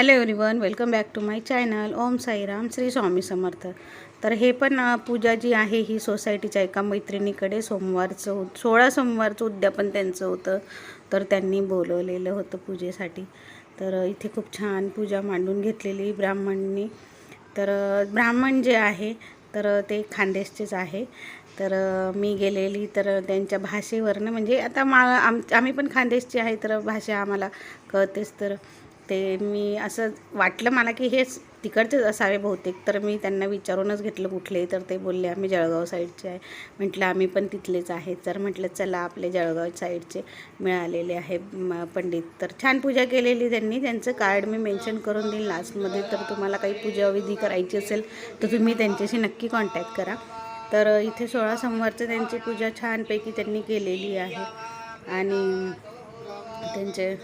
Hello everyone welcome back to my channel Om Sairam Shri Swami Samarth. तर हे पण पूजा जी आहे ही सोसायटीच्या एका मैत्रिणीकडे सोमवारचं हो सोळा सोमवारचं उद्यापन त्यांचं होतं. तर त्यांनी बोलवलेलं होतं पूजेसाठी. तर इथे खूप छान पूजा मांडून घेतलेली ब्राह्मणनी. तर ब्राह्मण जे आहे तर ते खानदेशचेच आहे. तर मी गेलेली तर त्यांच्या भाषेवरनं म्हणजे आता मा आम आम्ही पण खानदेशचे आहे तर भाषा आम्हाला कळतेच. तर ते मी असं वाटलं मला की हेच तिकडचेच असावे बहुतेक तर मी त्यांना विचारूनच घेतलं कुठले तर ते बोलले आम्ही जळगाव साईडचे आहे. म्हटलं आम्ही पण तिथलेच आहे. तर म्हटलं चला आपले जळगाव साईडचे मिळालेले आहे पंडित. तर छान पूजा केलेली त्यांनी. त्यांचं कार्ड मी मेन्शन करून देईन लास्टमध्ये. तर तुम्हाला काही पूजाविधी करायची असेल तर तुम्ही त्यांच्याशी नक्की कॉन्टॅक्ट करा. तर इथे सोळा सोमवारचं त्यांची पूजा छानपैकी त्यांनी केलेली आहे. आणि त्यांचे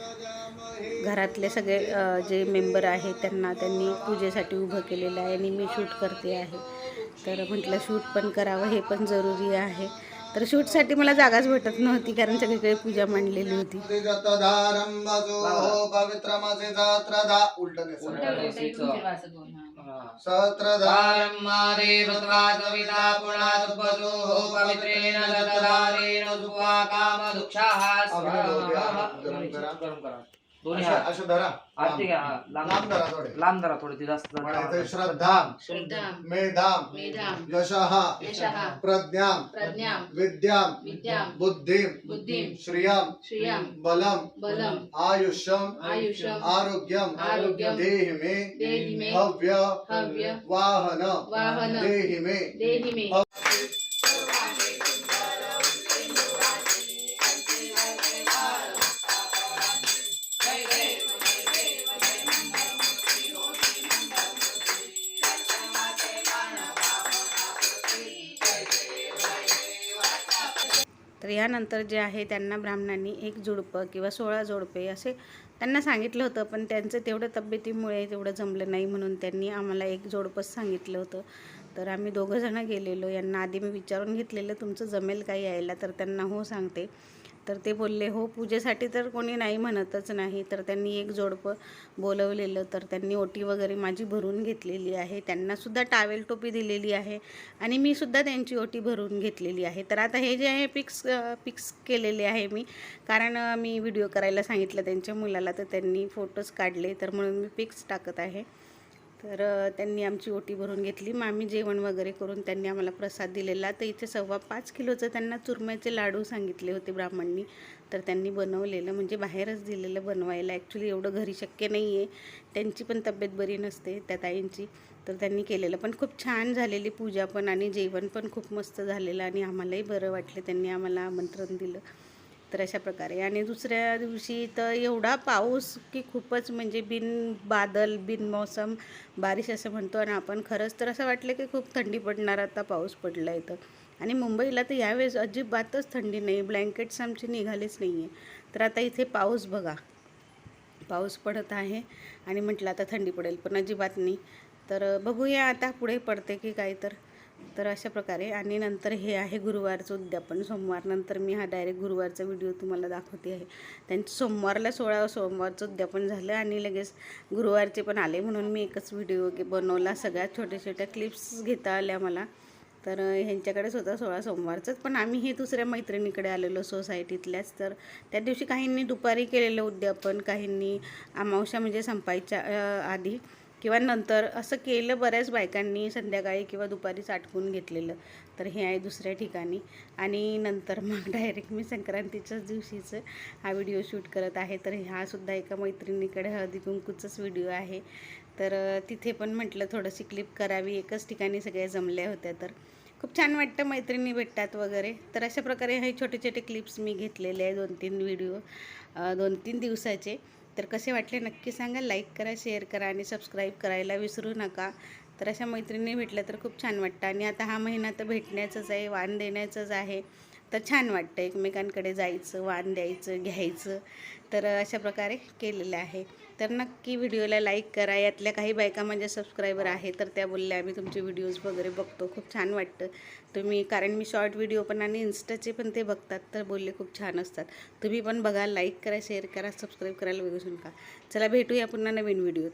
घरातले सगळे जे मेंबर आहेत त्यांना त्यांनी पूजेसाठी उभं केलेलं आहे. आणि मी शूट करते आहे. तर म्हटलं शूट पण करावं हे पण जरुरी आहे. तर शूटसाठी मला जागाच भेटत नव्हती कारण सगळीकडे पूजा मांडलेली होती. उलट नाही सहस्रधा दारं मारे वस्वासविता पुणासुपसो पवित्रेण दतधारेण सुपा कामदुक्षाः दोन्ही अशा हात. अशा धरा. घ्या, हा, लांब. लांब. धरा थोडे. लांब धरा थोडी ती जास्त म्हणायचं श्रद्धां श्रद्धां मेधां मेधां यशः. यशः. प्रज्ञां प्रज्ञां विद्यां विद्यां बुद्धिं बुद्धिं श्रियं श्रियं बलं बलं आयुष्यम्. आयुष्यम्. आरोग्यम्. आरोग्यम्. देहि मे देहि मे भव्य हव्य. वाहन. वाहन. देहि मे देहि मे तर यानंतर जे आहे त्यांना ब्राह्मणांनी एक जोडपं किंवा सोळा जोडपे असे त्यांना सांगितलं होतं पण त्यांचं तेवढं तब्येतीमुळे तेवढं जमलं नाही म्हणून त्यांनी आम्हाला एक जोडपंच सांगितलं होतं. तर आम्ही दोघंजणं गेलेलो. यांना आधी मी विचारून घेतलेलं तुमचं जमेल काही यायला? तर त्यांना हो सांगते. तर ते बोलले हो पूजेसाठी तर कोणी नाही म्हणतच नाही. तर त्यांनी एक जोडपं बोलवलेलं तर त्यांनी ओटी वगैरे माझी भरून घेतलेली आहे. त्यांनासुद्धा टावेल टोपी दिलेली आहे आणि मी सुद्धा त्यांची ओटी भरून घेतलेली आहे. तर आता हे जे आहे पिक्स पिक्स केलेले आहे मी. कारण मी व्हिडिओ करायला सांगितलं त्यांच्या मुलाला तर त्यांनी फोटोज काढले. तर म्हणून मी पिक्स टाकत आहे. तर त्यांनी आमची ओटी भरून घेतली. मग आम्ही जेवण वगैरे करून त्यांनी आम्हाला प्रसाद दिलेला. तर इथे सव्वा पाच किलोचं त्यांना चुरम्याचे लाडू सांगितले होते ब्राह्मणनी. तर त्यांनी बनवलेलं म्हणजे बाहेरच दिलेलं बनवायला. ॲक्च्युली एवढं घरी शक्य नाही आहे त्यांची पण तब्येत बरी नसते त्या ताईंची. तर त्यांनी केलेलं. पण खूप छान झालेली पूजा पण आणि जेवण पण खूप मस्त झालेलं आणि आम्हालाही बरं वाटलं. त्यांनी आम्हाला आमंत्रण दिलं. तर अशा प्रकारे. आणि दुसऱ्या दिवशी तर एवढा पाऊस की खूपच म्हणजे बिन बादल बिन मौसम बारिश असं म्हणतो आणि आपण खरंच तर असं वाटलं की खूप थंडी पडणार आता पाऊस पडला आहे तर आणि मुंबईला तर यावेळेस अजिबातच थंडी नाही ब्लँकेट्स आमचे निघालेच नाही आहे तर आता इथे पाऊस बघा. पाऊस पडत आहे आणि म्हटलं आता थंडी पडेल पण अजिबात नाही. तर बघूया आता पुढे पडते की काय तर. तर अशा प्रकारे आणि नंतर हे आहे गुरुवारचं उद्यापन. सोमवार नंतर मी हा डायरेक्ट गुरुवारचा व्हिडिओ तुम्हाला दाखवते आहे. त्यांचं सोमवारला सोळा सोमवारचं उद्यापन झालं आणि लगेच गुरुवारचे पण आले म्हणून मी एकच व्हिडिओ बनवला. सगळ्यात छोट्या छोट्या क्लिप्स घेता आल्या मला. तर ह्यांच्याकडेच होता सोळा सोमवारचंच. पण आम्ही हे दुसऱ्या मैत्रिणीकडे आलेलो सोसायटीतल्याच. तर त्या दिवशी काहींनी दुपारी केलेलं उद्यापन काहींनी अमावस्या म्हणजे संपायच्या आधी. किंवा नंतर असं केलं बऱ्याच बायकांनी संध्याकाळी किंवा दुपारी साठवून घेतलेलं. तर हे आहे दुसऱ्या ठिकाणी. आणि नंतर मग डायरेक्ट मी संक्रांतीच्याच दिवशीचं हा व्हिडिओ शूट करत आहे. तर हा सुद्धा एका मैत्रिणीकडे हळदी कुंकूचाच व्हिडिओ आहे. तर तिथे पण म्हटलं थोडंशी क्लिप करावी. एकच ठिकाणी सगळ्या जमल्या होत्या तर. खूप छान वाटतं मैत्रिणी भेटतात वगैरे. तर अशा प्रकारे हे छोटे छोटे क्लिप्स मी घेतलेले आहे. दोन तीन व्हिडिओ दोन तीन दिवसाचे. तर कसे वाटले नक्की सांगा. लाईक करा शेअर करा आणि सबस्क्राईब करायला विसरू नका. तर अशा मैत्रिणी भेटल्या तर खूप छान वाटतं. आणि आता हा महिना तर भेटण्याचंच आहे वाण देण्याचंच आहे. तर छान वाटतं एकमेकांकडे जायचं वाण द्यायचं घ्यायचं. तर अशा प्रकारे केलेलं आहे. तर नक्की व्हिडिओला लाईक करा. यातल्या काही बायका माझ्या सबस्क्रायबर आहे तर त्या बोलल्या आम्ही तुमचे व्हिडिओज वगैरे बघतो. खूप छान वाटतं. तुम्ही कारण मी शॉर्ट व्हिडिओ पण आणि इन्स्टाचे पण ते बघतात. तर बोलले खूप छान असतात. तुम्ही पण बघा लाईक करा शेअर करा सबस्क्राईब करायला विसरू नका. चला भेटूया पुन्हा नवीन व्हिडिओ